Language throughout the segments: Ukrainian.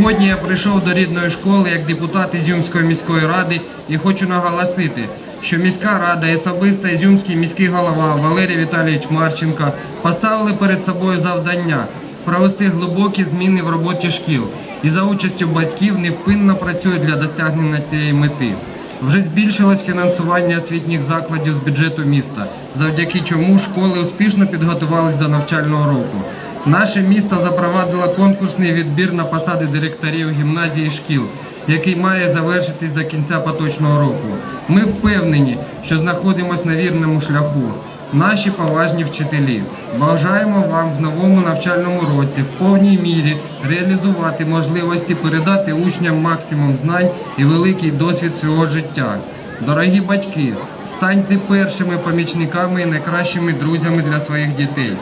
Сьогодні я прийшов до рідної школи як депутат Ізюмської міської ради і хочу наголосити, що міська рада і особисто Ізюмський міський голова Валерій Віталійович Марченко поставили перед собою завдання провести глибокі зміни в роботі шкіл і за участю батьків невпинно працюють для досягнення цієї мети. Вже збільшилось фінансування освітніх закладів з бюджету міста, завдяки чому школи успішно підготувались до навчального року. Наше місто запровадило конкурсний відбір на посади директорів гімназій і шкіл, який має завершитись до кінця поточного року. Ми впевнені, що знаходимося на вірному шляху. Наші поважні вчителі, бажаємо вам в новому навчальному році в повній мірі реалізувати можливості передати учням максимум знань і великий досвід свого життя. Дорогі батьки, станьте першими помічниками і найкращими друзями для своїх дітей.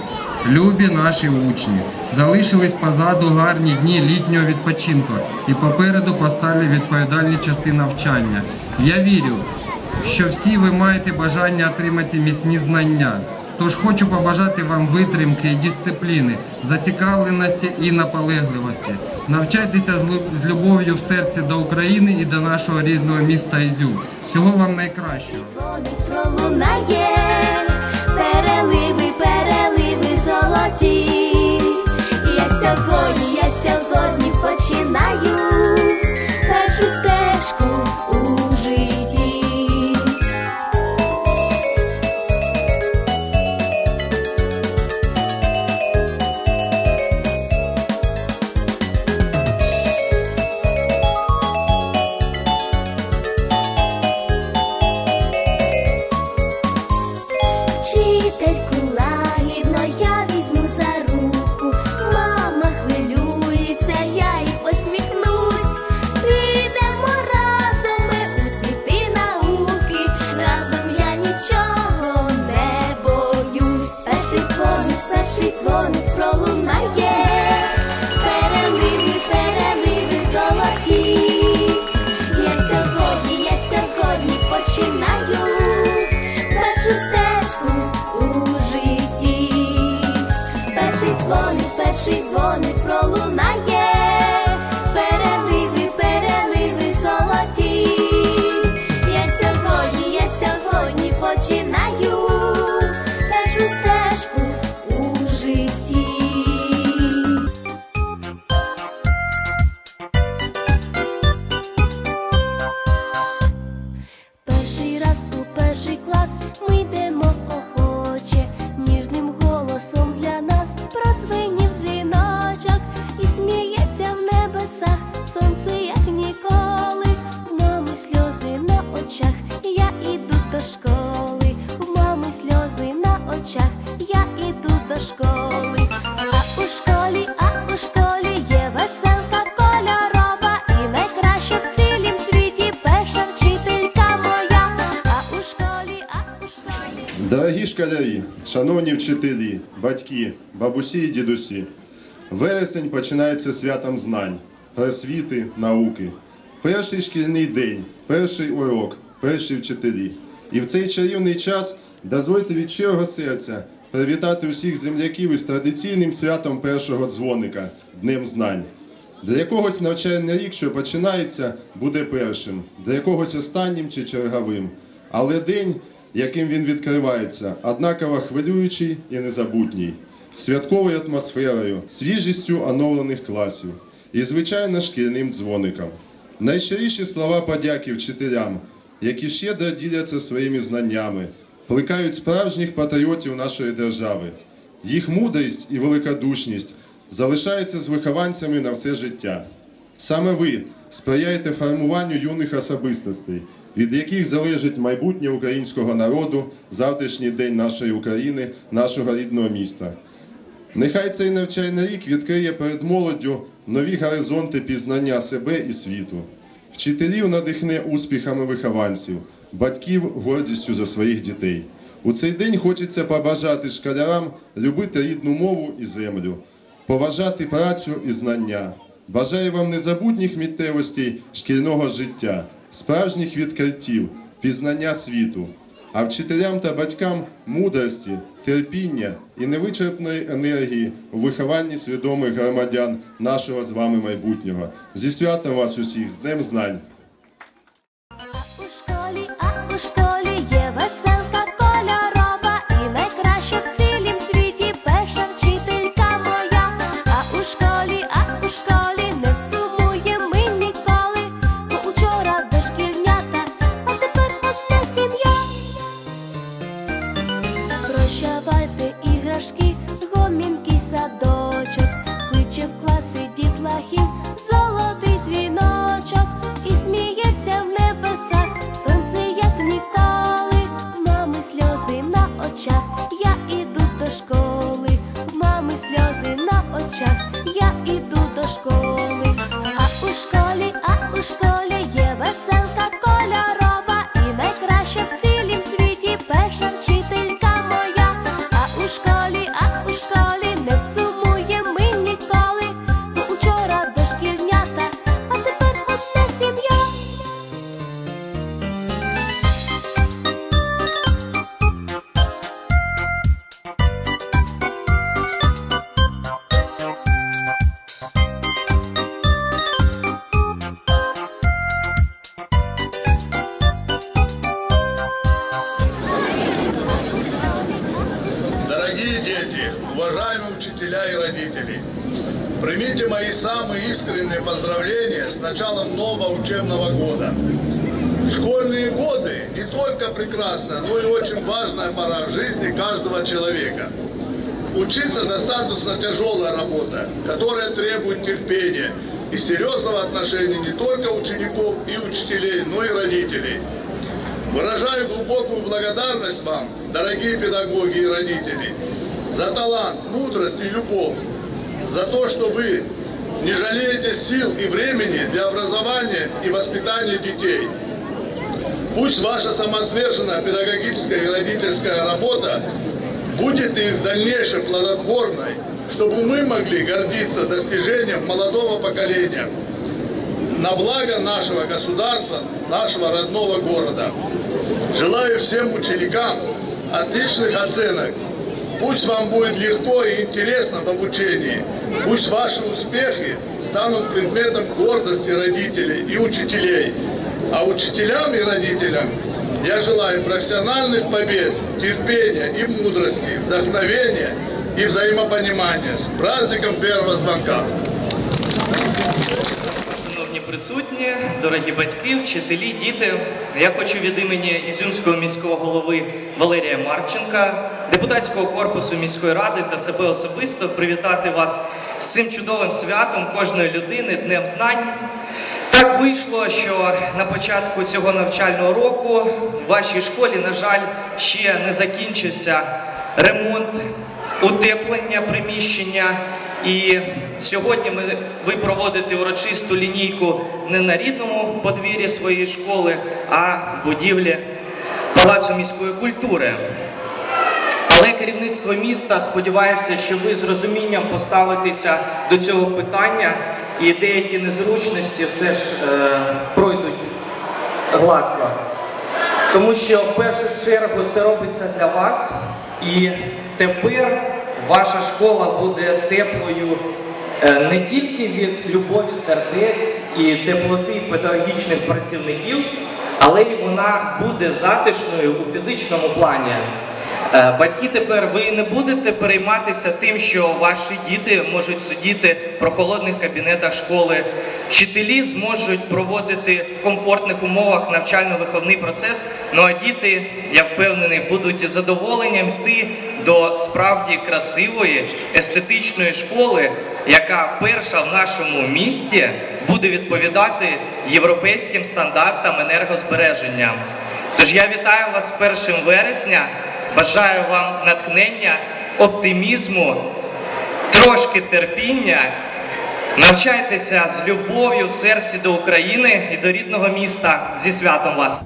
Любі наші учні, залишились позаду гарні дні літнього відпочинку і попереду постали відповідальні часи навчання. Я вірю, що всі ви маєте бажання отримати міцні знання. Тож хочу побажати вам витримки і дисципліни, зацікавленості і наполегливості. Навчайтеся з любов'ю в серці до України і до нашого рідного міста Ізюм. Всього вам найкращого. Шановні вчителі, батьки, бабусі і дідусі, вересень починається святом знань, просвіти, науки. Перший шкільний день, перший урок, перші вчителі. І в цей чарівний час дозвольте від щирого серця привітати усіх земляків із традиційним святом першого дзвоника Днем знань. Для якогось навчальний рік, що починається, буде першим, для якогось останнім чи черговим. Але день, яким він відкривається, однаково хвилюючий і незабутній, святковою атмосферою, свіжістю оновлених класів і, звичайно, шкільним дзвоником. Найщиріші слова подяки вчителям, які щедро діляться своїми знаннями, плекають справжніх патріотів нашої держави. Їх мудрість і великодушність залишаються з вихованцями на все життя. Саме ви сприяєте формуванню юних особистостей, від яких залежить майбутнє українського народу, завтрашній день нашої України, нашого рідного міста. Нехай цей навчальний рік відкриє перед молоддю нові горизонти пізнання себе і світу. Вчителів надихне успіхами вихованців, батьків гордістю за своїх дітей. У цей день хочеться побажати школярам любити рідну мову і землю, поважати працю і знання. Бажаю вам незабутніх миттєвостей шкільного життя, справжніх відкриттів, пізнання світу. а вчителям та батькам мудрості, терпіння і невичерпної енергії у вихованні свідомих громадян нашого з вами майбутнього. Зі святом вас усіх, з Днем Знань! Учителя и родители, примите мои самые искренние поздравления с началом нового учебного года. Школьные годы не только прекрасна, но и очень важная пора в жизни каждого человека. Учиться достаточно тяжелая работа, которая требует терпения и серьезного отношения не только учеников и учителей, но и родителей. Выражаю глубокую благодарность вам, дорогие педагоги и родители, за талант, мудрость и любовь, за то, что вы не жалеете сил и времени для образования и воспитания детей. Пусть ваша самоотверженная педагогическая и родительская работа будет и в дальнейшем плодотворной, чтобы мы могли гордиться достижением молодого поколения на благо нашего государства, нашего родного города. Желаю всем ученикам отличных оценок. Пусть вам будет легко и интересно в обучении. Пусть ваши успехи станут предметом гордости родителей и учителей. А учителям и родителям я желаю профессиональных побед, терпения и мудрости, вдохновения и взаимопонимания. С праздником первого звонка! Присутні, дорогі батьки, вчителі, діти. Я хочу від імені Ізюмського міського голови Валерія Марченка, депутатського корпусу міської ради та себе особисто привітати вас з цим чудовим святом кожної людини, Днем Знань. Так вийшло, що на початку цього навчального року в вашій школі, на жаль, ще не закінчився ремонт, утеплення приміщення. І сьогодні ми, ви проводите урочисту лінійку не на рідному подвір'ї своєї школи, а в будівлі Палацу міської культури. Але керівництво міста сподівається, що ви з розумінням поставитеся до цього питання і деякі незручності все ж е, пройдуть гладко. Тому що в першу чергу це робиться для вас, і тепер ваша школа буде теплою е, не тільки від любові сердець і теплоти педагогічних працівників, але й вона буде затишною у фізичному плані. Е, Батьки тепер ви не будете перейматися тим, що ваші діти можуть сидіти в прохолодних кабінетах школи. Вчителі зможуть проводити в комфортних умовах навчально-виховний процес. Ну а діти, я впевнений, будуть із задоволенням йти до справді красивої естетичної школи, яка перша в нашому місті буде відповідати європейським стандартам енергозбереження. Тож я вітаю вас з 1 вересня. Бажаю вам натхнення, оптимізму, трошки терпіння. Навчайтеся з любов'ю в серці до України і до рідного міста. Зі святом вас!